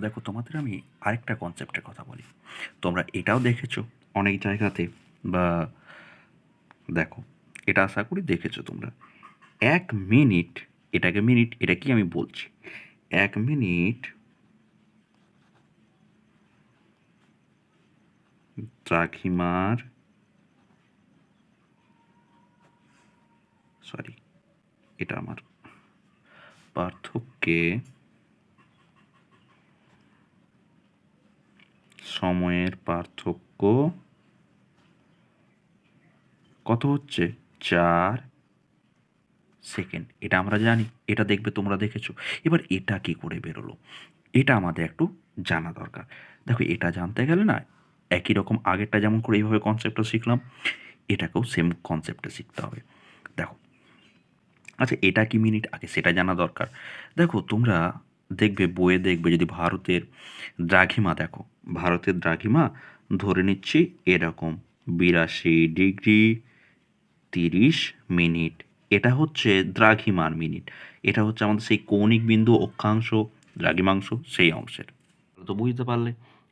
দেখো, তোমাদের আমি আরেকটা কনসেপ্টের কথা বলি। তোমরা এটাও দেখেছ অনেক জায়গাতে বা দেখো, এটা আশা করি দেখেছ তোমরা। এক মিনিট, এটাকে মিনিট, এটা কি আমি বলছি? এক মিনিট দ্রাঘিমার সরি, এটা আমার পার্থক্যে সময়ের পার্থক্য কত হচ্ছে? চার সেকেন্ড। এটা আমরা জানি, এটা দেখবে, তোমরা দেখেছ। এবার এটা কি করে বেরোলো? এটা আমাদের একটু জানা দরকার। দেখো, এটা জানতে গেলে না, একই রকম আগেরটা যেমন করে এইভাবে কনসেপ্টটা শিখলাম, এটাকেও সেম কনসেপ্টে শিখতে হবে। দেখো আচ্ছা এটা কি মিনিট আগে সেটা জানা দরকার। দেখো, তোমরা দেখবে, বইয়ে দেখবে যদি ভারতের দ্রাঘিমা দেখো, ভারতের দ্রাঘিমা ধরে নিচ্ছি এরকম, বিরাশি ডিগ্রি তিরিশ মিনিট। এটা হচ্ছে দ্রাঘিমার মিনিট। এটা হচ্ছে আমাদের সেই কৌণিক বিন্দু অক্ষাংশ, দ্রাঘিমাংশ সেই অংশের। তো বুঝতে পারলে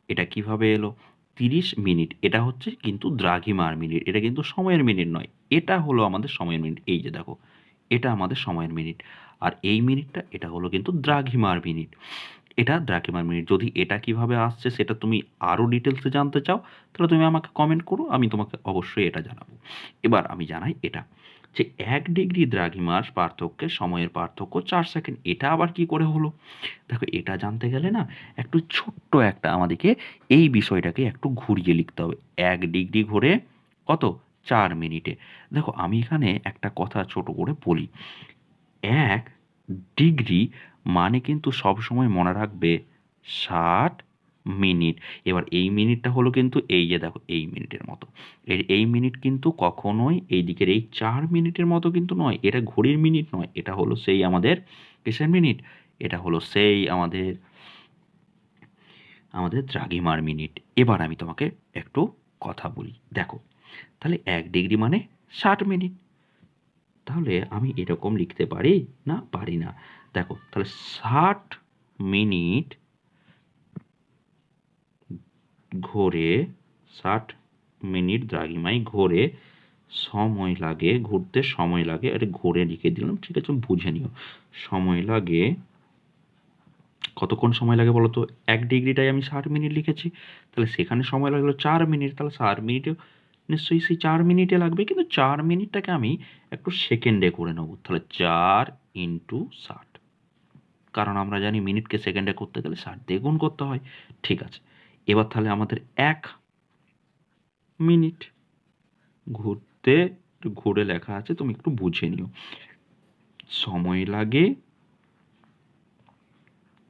এটা কীভাবে এলো? তিরিশ মিনিট, এটা হচ্ছে কিন্তু দ্রাঘিমার মিনিট, এটা কিন্তু সময়ের মিনিট নয়, এটা হলো আমাদের সময়ের মিনিট। এই যে দেখো এটা আমাদের সময়ের মিনিট। আর এই মিনিটটা, এটা হলো কিন্তু দ্রাঘিমার মিনিট। এটা দ্রাঘিমার মিনিট। যদি এটা কীভাবে আসছে সেটা তুমি আরও ডিটেলসে জানতে চাও, তাহলে তুমি আমাকে কমেন্ট করো, আমি তোমাকে অবশ্যই এটা জানাব। এবার আমি জানাই এটা, যে এক ডিগ্রি দ্রাঘিমার পার্থক্যে সময়ের পার্থক্য চার সেকেন্ড। এটা আবার কি করে হলো? দেখো, এটা জানতে গেলে না একটু ছোট্ট একটা আমাদেরকে এই বিষয়টাকে একটু ঘুরিয়ে লিখতে হবে। এক ডিগ্রি ঘুরে কত? চার মিনিটে। দেখো, আমি এখানে একটা কথা ছোট করে বলি। এক ডিগ্রি মানে কিন্তু সব সময় মনে রাখবে ষাট মিনিট। এবার এই মিনিটটা হলো কিন্তু এই যে দেখো, এই মিনিটের মতো। এর এই মিনিট কিন্তু কখনোই এই দিকের এই চার মিনিটের মতো কিন্তু নয়। এটা ঘড়ির মিনিট নয়। এটা হলো সেই আমাদের কিসের মিনিট? এটা হলো সেই আমাদের আমাদের দ্রাঘিমার মিনিট। এবার আমি তোমাকে একটু কথা বলি। দেখো তাহলে এক ডিগ্রি মানে ষাট মিনিট। তাহলে আমি এরকম লিখতে পারি? না পারি না। দেখো, তাহলে ষাট মিনিট ঘোরে, ষাট মিনিট দ্রাঘিমায় ঘোরে, সময় লাগে, ঘুরতে সময় লাগে, আরে ঘোরে লিখে দিলাম, ঠিক আছে, বুঝে নিও। সময় লাগে, কতক্ষণ সময় লাগে বলতো এক ডিগ্রিটাই আমি ষাট মিনিট লিখেছি। তাহলে সেখানে সময় লাগল চার মিনিট, তাহলে ষাট মিনিটে নিশ্চয়ই সেই চার মিনিটে লাগবে, কিন্তু চার মিনিটটাকে আমি একটু সেকেন্ডে করে নেব। তাহলে চার ইন্টু ষাট। কারণ আমরা জানি মিনিটকে সেকেন্ডে করতে গেলে ষাট দিয়ে গুণ করতে হয়। ঠিক আছে। এবার তাহলে আমাদের এক মিনিট ঘুরতে ঘুরে লেখা আছে, তুমি একটু বুঝে নিও। সময় লাগে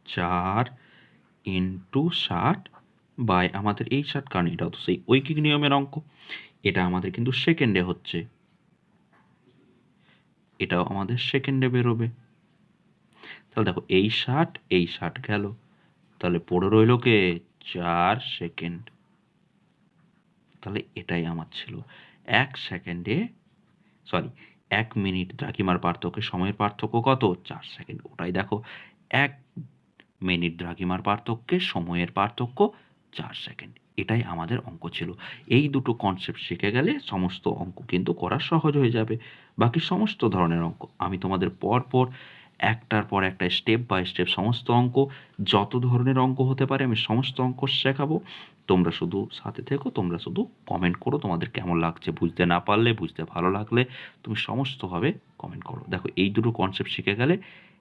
চার ইন্টু ষাট বাই আমাদের এই ষাট কারণ এটাও তো সেই ঐকিক নিয়মের অঙ্ক। এটা আমাদের কিন্তু সেকেন্ডে হচ্ছে। এটাও আমাদের সেকেন্ডে বেরোবে। তাহলে দেখো, এই ষাট এই ষাট গেল। তাহলে পড়ে রইল কে? চার সেকেন্ড তাহলে এটাই আমার ছিল। এক সেকেন্ডে সরি এক মিনিট দ্রাঘিমার পার্থক্য, সময়ের পার্থক্য কত? চার সেকেন্ড ওটাই দেখো, এক মিনিট দ্রাঘিমার পার্থক্যে, সময়ের পার্থক্য চার সেকেন্ড এটাই আমাদের অঙ্ক ছিল। এই দুটো কনসেপ্ট শিখে গেলে সমস্ত অঙ্ক কিন্তু করা সহজ হয়ে যাবে। বাকি সমস্ত ধরনের অঙ্ক। আমি তোমাদের পর পর একটার পর একটা স্টেপ বাই স্টেপ সমস্ত অঙ্ক, যত ধরনের অঙ্ক হতে পারে আমি সমস্ত অঙ্ক শেখাবো। তোমরা শুধু সাথে থেকো, তোমরা শুধু কমেন্ট করো, তোমাদের কেমন লাগছে বুঝতে না পারলে, বুঝতে ভালো লাগলে তুমি সমস্তভাবে কমেন্ট করো। দেখো, এই দুটো কনসেপ্ট শিখে গেলে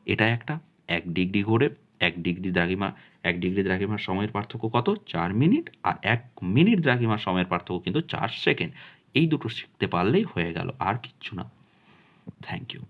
এটা একটা এক ডিগ্রি ঘোরে এক ডিগ্রি দ্রাঘিমা, এক ডিগ্রি দ্রাঘিমার সময়ের পার্থক্য কত? চার মিনিট আর এক মিনিট দ্রাঘিমার সময়ের পার্থক্য কিন্তু চার সেকেন্ড। এই দুটো শিখতে পারলেই হয়ে গেল, আর কিচ্ছু না। Thank you